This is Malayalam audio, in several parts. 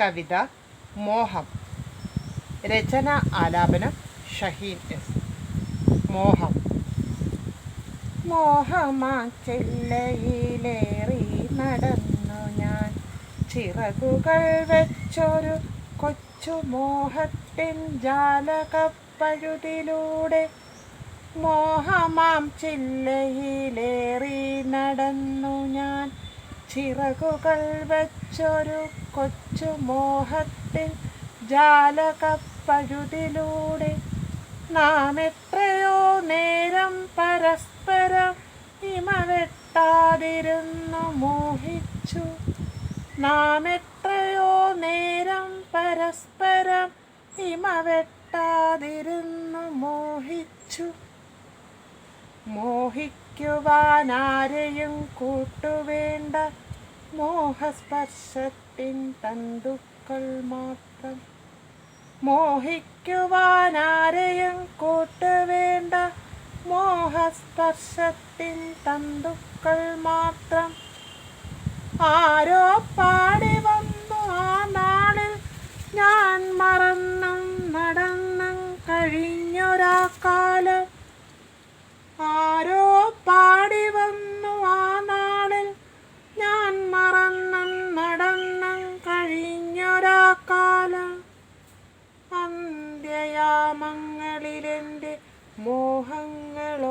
കവിത മോഹം. രചന ആലാപനം ഷഹീൻ എസ്. മോഹം. മോഹമാ ചെല്ലയിലേറി നടന്നു ഞാൻ. ചിറകുകൾ വെച്ചൊരു കൊച്ചു മോഹത്തിൻ ജാലകപ്പഴുതിലൂടെ. മോഹമാം ചില്ലയിലേറി നടന്നു ഞാൻ. ചിറകുകൾ വെച്ചൊരു കൊച്ചു മോഹത്തിൻ ജാലകപ്പഴുതിലൂടെ നാം എത്രയോ നേരം പരസ്പരം ഇമവെട്ടാതിരുന്നു മോഹിച്ചു. നാം എത്രയോ നേരം പരസ്പരം ഇമവെട്ടാതിരുന്നു മോഹിച്ചു. മോഹിക്കുവാനാരെയും കൂട്ടുവേണ്ട മോഹസ്പർശത്തിൻ തന്തുക്കൾ മാത്രം. മോഹിക്കുവാനാരെയും കൂട്ടുവേണ്ട മോഹസ്പർശത്തിൻ തന്തുക്കൾ മാത്രം. ആരോ പാടി വന്നു ആ നാളിൽ ഞാൻ മറന്നും നടന്നും കഴിഞ്ഞൊരാ കാലം. ആരോ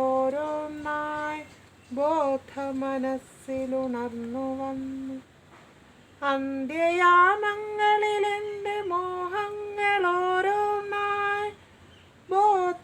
ഓരോന്നായി ബോധമനസ്സിലുണർന്നു വന്നു അന്ത്യയാമങ്ങളിലെന്റെ മോഹങ്ങൾ ഓരോന്നായി ബോധമനസ്സിലുണർന്നു